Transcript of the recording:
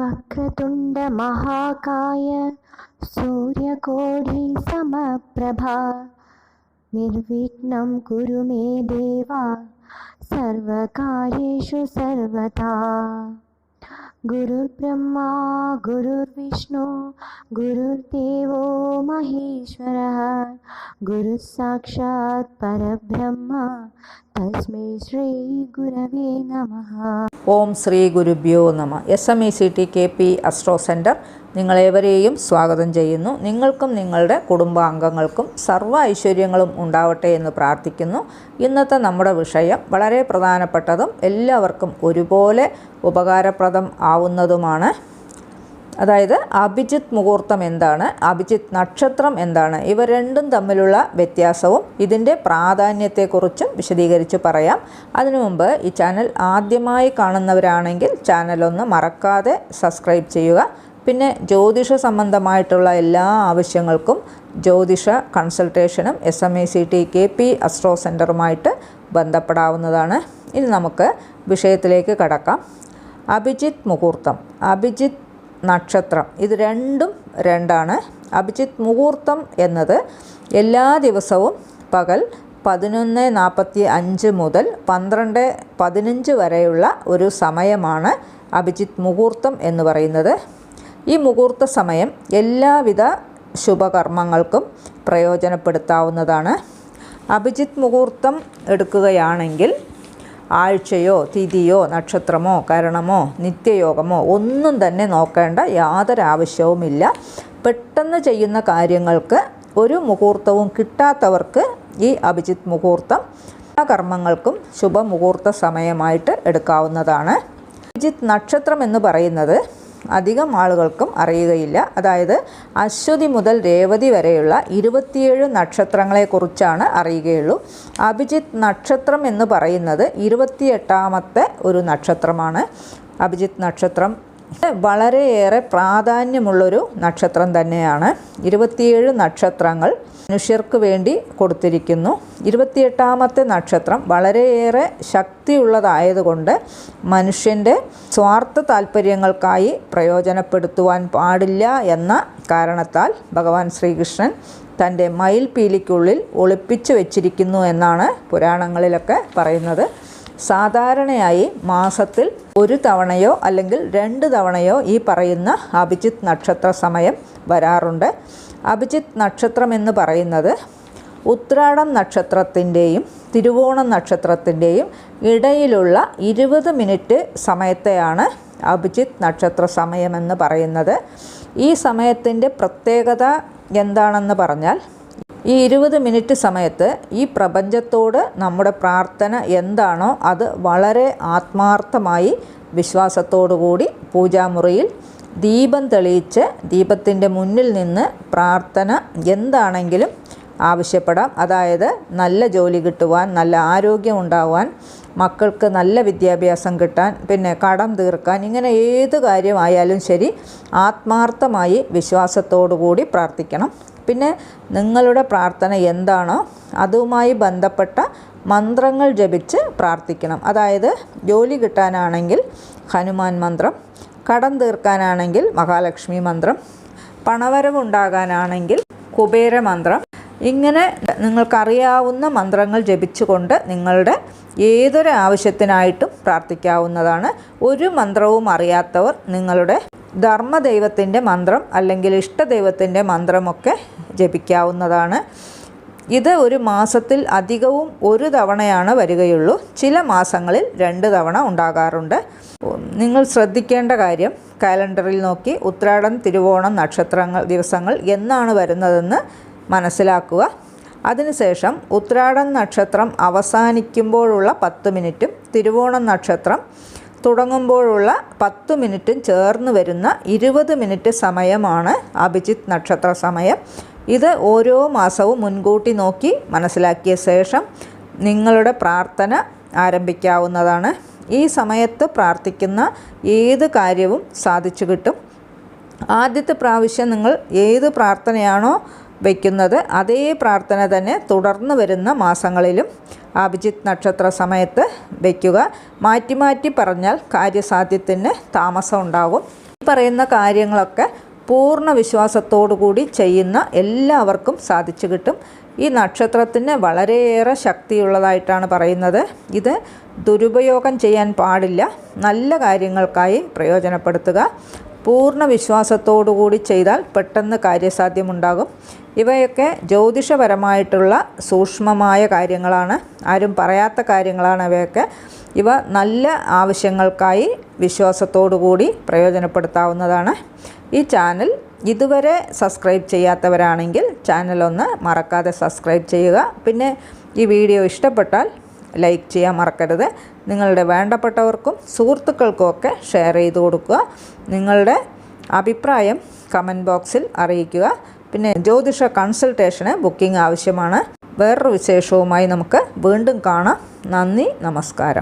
वक्रतुण्डमहाकाय सूर्यकोटिसमप्रभा। निर्विघ्नं कुरु मे देवा सर्वकार्येषु सर्वदा गुरुर्ब्रह्मा गुरुर्विष्णु गुरुर्देवो महेश्वरः। गुरुः തസ്മൈ ശ്രീ ഗുരവേ നമ ഓം ശ്രീ ഗുരുഭ്യോ നമ. S M E C T K P astro centre നിങ്ങളേവരെയും സ്വാഗതം ചെയ്യുന്നു. നിങ്ങൾക്കും നിങ്ങളുടെ കുടുംബാംഗങ്ങൾക്കും സർവ ഐശ്വര്യങ്ങളും ഉണ്ടാവട്ടെ എന്ന് പ്രാർത്ഥിക്കുന്നു. ഇന്നത്തെ നമ്മുടെ വിഷയം വളരെ പ്രധാനപ്പെട്ടതും എല്ലാവർക്കും ഒരുപോലെ ഉപകാരപ്രദം ആവുന്നതുമാണ് അതായത് അഭിജിത്ത് മുഹൂർത്തം എന്താണ് അഭിജിത്ത് നക്ഷത്രം എന്താണ് ഇവ രണ്ടും തമ്മിലുള്ള വ്യത്യാസവും ഇതിന്റെ പ്രാധാന്യത്തെക്കുറിച്ചും വിശദീകരിച്ച് പറയാം. അതിനു മുമ്പ് ഈ ചാനൽ ആദ്യമായി കാണുന്നവരാണെങ്കിൽ ചാനലൊന്ന് മറക്കാതെ സബ്സ്ക്രൈബ് ചെയ്യുക. പിന്നെ ജ്യോതിഷ സംബന്ധമായിട്ടുള്ള എല്ലാ ആവശ്യങ്ങൾക്കും ജ്യോതിഷ കൺസൾട്ടേഷനും S M A C T K P astro സെന്ററുമായിട്ട് ബന്ധപ്പെടാവുന്നതാണ്. ഇനി നമുക്ക് വിഷയത്തിലേക്ക് കടക്കാം. അഭിജിത്ത് മുഹൂർത്തം. അഭിജിത്ത് നക്ഷത്രം. ഇത് രണ്ടും രണ്ടാണ്. അഭിജിത്ത് മുഹൂർത്തം എന്നത് എല്ലാ ദിവസവും പകൽ പതിനൊന്ന് നാൽപ്പത്തി അഞ്ച് മുതൽ പന്ത്രണ്ട് പതിനഞ്ച് വരെയുള്ള ഒരു സമയമാണ് അഭിജിത്ത് മുഹൂർത്തം എന്ന് പറയുന്നത്. ഈ മുഹൂർത്ത സമയം എല്ലാവിധ ശുഭകർമ്മങ്ങൾക്കും പ്രയോജനപ്പെടുത്താവുന്നതാണ്. അഭിജിത്ത് മുഹൂർത്തം എടുക്കുകയാണെങ്കിൽ ആഴ്ചയോ തിഥിയോ നക്ഷത്രമോ കരണമോ നിത്യയോഗമോ ഒന്നും തന്നെ നോക്കേണ്ട യാതൊരു ആവശ്യവുമില്ല. പെട്ടെന്ന് ചെയ്യുന്ന കാര്യങ്ങൾക്ക് ഒരു മുഹൂർത്തവും കിട്ടാത്തവർക്ക് ഈ അഭിജിത് മുഹൂർത്തം കർമ്മങ്ങൾക്കും ശുഭമുഹൂർത്ത സമയമായിട്ട് എടുക്കാവുന്നതാണ്. അഭിജിത് നക്ഷത്രം എന്ന് പറയുന്നത് അധികം ആളുകൾക്കും അറിയുകയില്ല. അതായത് അശ്വതി മുതൽ രേവതി വരെയുള്ള ഇരുപത്തിയേഴ് നക്ഷത്രങ്ങളെക്കുറിച്ചാണ് അറിയുകയുള്ളൂ. അഭിജിത്ത് നക്ഷത്രം എന്ന് പറയുന്നത് ഇരുപത്തിയെട്ടാമത്തെ ഒരു നക്ഷത്രമാണ്. അഭിജിത്ത് നക്ഷത്രം വളരെയേറെ പ്രാധാന്യമുള്ളൊരു നക്ഷത്രം തന്നെയാണ്. ഇരുപത്തിയേഴ് നക്ഷത്രങ്ങൾ മനുഷ്യർക്ക് വേണ്ടി കൊടുത്തിരിക്കുന്നു. ഇരുപത്തിയെട്ടാമത്തെ നക്ഷത്രം വളരെയേറെ ശക്തിയുള്ളതായതുകൊണ്ട് മനുഷ്യന്റെ സ്വാർത്ഥ താല്പര്യങ്ങൾക്കായി പ്രയോജനപ്പെടുത്തുവാൻ പാടില്ല എന്ന കാരണത്താൽ ഭഗവാൻ ശ്രീകൃഷ്ണൻ തന്റെ മയിൽ പീലിക്കുള്ളിൽ ഒളിപ്പിച്ചു വെച്ചിരിക്കുന്നു എന്നാണ് പുരാണങ്ങളിലൊക്കെ പറയുന്നത്. സാധാരണയായി മാസത്തിൽ ഒരു തവണയോ അല്ലെങ്കിൽ രണ്ട് തവണയോ ഈ പറയുന്ന അഭിജിത്ത് നക്ഷത്ര സമയം വരാറുണ്ട്. അഭിജിത്ത് നക്ഷത്രം എന്ന് പറയുന്നത് ഉത്രാടം നക്ഷത്രത്തിന്റെയും തിരുവോണം നക്ഷത്രത്തിന്റെയും ഇടയിലുള്ള ഇരുപത് മിനിറ്റ് സമയത്തെയാണ് അഭിജിത്ത് നക്ഷത്ര സമയമെന്ന് പറയുന്നത്. ഈ സമയത്തിന്റെ പ്രത്യേകത എന്താണെന്ന് പറഞ്ഞാൽ ഈ ഇരുപത് മിനിറ്റ് സമയത്ത് ഈ പ്രപഞ്ചത്തോട് നമ്മുടെ പ്രാർത്ഥന എന്താണോ അത് വളരെ ആത്മാർത്ഥമായി വിശ്വാസത്തോടു കൂടി പൂജാമുറിയിൽ ദീപം തെളിയിച്ച് ദീപത്തിന്റെ മുന്നിൽ നിന്ന് പ്രാർത്ഥന എന്താണെങ്കിലും ആവശ്യപ്പെടാം. അതായത് നല്ല ജോലി കിട്ടുവാൻ നല്ല ആരോഗ്യം ഉണ്ടാവാൻ മക്കൾക്ക് നല്ല വിദ്യാഭ്യാസം കിട്ടാൻ പിന്നെ കടം തീർക്കാൻ ഇങ്ങനെ ഏത് കാര്യമായാലും ശരി ആത്മാർത്ഥമായി വിശ്വാസത്തോടു കൂടി പ്രാർത്ഥിക്കണം. പിന്നെ നിങ്ങളുടെ പ്രാർത്ഥന എന്താണോ? അതുമായി ബന്ധപ്പെട്ട മന്ത്രങ്ങൾ ജപിച്ച് പ്രാർത്ഥിക്കണം. അതായത് ജോലി കിട്ടാനാണെങ്കിൽ ഹനുമാൻ മന്ത്രം കടം തീർക്കാനാണെങ്കിൽ മഹാലക്ഷ്മി മന്ത്രം പണവരവുണ്ടാകാനാണെങ്കിൽ കുബേര മന്ത്രം ഇങ്ങനെ നിങ്ങൾക്കറിയാവുന്ന മന്ത്രങ്ങൾ ജപിച്ചുകൊണ്ട് നിങ്ങളുടെ ഏതൊരു ആവശ്യത്തിനായിട്ടും പ്രാർത്ഥിക്കാവുന്നതാണ്. ഒരു മന്ത്രവും അറിയാത്തവർ നിങ്ങളുടെ ധർമ്മദൈവത്തിന്റെ മന്ത്രം അല്ലെങ്കിൽ ഇഷ്ടദൈവത്തിന്റെ മന്ത്രമൊക്കെ ജപിക്കാവുന്നതാണ്. ഇത് ഒരു മാസത്തിൽ അധികവും ഒരു തവണയാണ് വരികയുള്ളൂ. ചില മാസങ്ങളിൽ രണ്ട് തവണ ഉണ്ടാകാറുണ്ട്. നിങ്ങൾ ശ്രദ്ധിക്കേണ്ട കാര്യം കാലണ്ടറിൽ നോക്കി ഉത്രാടം തിരുവോണം നക്ഷത്രങ്ങൾ ദിവസങ്ങൾ എന്നാണ് വരുന്നതെന്ന് മനസ്സിലാക്കുക. അതിനുശേഷം ഉത്രാടം നക്ഷത്രം അവസാനിക്കുമ്പോഴുള്ള പത്ത് മിനിറ്റും തിരുവോണം നക്ഷത്രം തുടങ്ങുമ്പോഴുള്ള പത്ത് മിനിറ്റും ചേർന്ന് വരുന്ന ഇരുപത് മിനിറ്റ് സമയമാണ് അഭിജിത്ത് നക്ഷത്ര സമയം. ഇത് ഓരോ മാസവും മുൻകൂട്ടി നോക്കി മനസ്സിലാക്കിയ ശേഷം നിങ്ങളുടെ പ്രാർത്ഥന ആരംഭിക്കാവുന്നതാണ്. ഈ സമയത്ത് പ്രാർത്ഥിക്കുന്ന ഏത് കാര്യവും സാധിച്ചു കിട്ടും. ആദ്യത്തെ പ്രാവശ്യം നിങ്ങൾ ഏത് പ്രാർത്ഥനയാണോ വയ്ക്കുന്നത്. അതേ പ്രാർത്ഥന തന്നെ തുടർന്ന് വരുന്ന മാസങ്ങളിലും അഭിജിത്ത് നക്ഷത്ര സമയത്ത് വയ്ക്കുക. മാറ്റി മാറ്റി പറഞ്ഞാൽ കാര്യസാധ്യത്തിന് താമസം ഉണ്ടാകും. ഈ പറയുന്ന കാര്യങ്ങളൊക്കെ പൂർണ വിശ്വാസത്തോടു കൂടി ചെയ്യുന്ന എല്ലാവർക്കും സാധിച്ചു കിട്ടും. ഈ നക്ഷത്രത്തിന് വളരെയേറെ ശക്തിയുള്ളതായിട്ടാണ് പറയുന്നത്. ഇത് ദുരുപയോഗം ചെയ്യാൻ പാടില്ല. നല്ല കാര്യങ്ങൾക്കായി പ്രയോജനപ്പെടുത്തുക. പൂർണ വിശ്വാസത്തോടുകൂടി ചെയ്താൽ പെട്ടെന്ന് കാര്യസാധ്യമുണ്ടാകും. ഇവയൊക്കെ ജ്യോതിഷപരമായിട്ടുള്ള സൂക്ഷ്മമായ കാര്യങ്ങളാണ്. ആരും പറയാത്ത കാര്യങ്ങളാണ് അവയൊക്കെ ഇവ നല്ല ആവശ്യങ്ങൾക്കായി വിശ്വാസത്തോടുകൂടി പ്രയോജനപ്പെടുത്താവുന്നതാണ്. ഈ ചാനൽ ഇതുവരെ സബ്സ്ക്രൈബ് ചെയ്യാത്തവരാണെങ്കിൽ ചാനൽ ഒന്ന് മറക്കാതെ സബ്സ്ക്രൈബ് ചെയ്യുക. പിന്നെ ഈ വീഡിയോ ഇഷ്ടപ്പെട്ടാൽ ലൈക്ക് ചെയ്യാൻ മറക്കരുത്. നിങ്ങളുടെ വേണ്ടപ്പെട്ടവർക്കും സുഹൃത്തുക്കൾക്കുമൊക്കെ ഷെയർ ചെയ്ത് കൊടുക്കുക. നിങ്ങളുടെ അഭിപ്രായം കമന്റ് ബോക്സിൽ അറിയിക്കുക. പിന്നെ ജ്യോതിഷ കൺസൾട്ടേഷന് ബുക്കിംഗ് ആവശ്യമാണ്. വേറൊരു വിശേഷവുമായി നമുക്ക് വീണ്ടും കാണാം. നന്ദി നമസ്കാരം.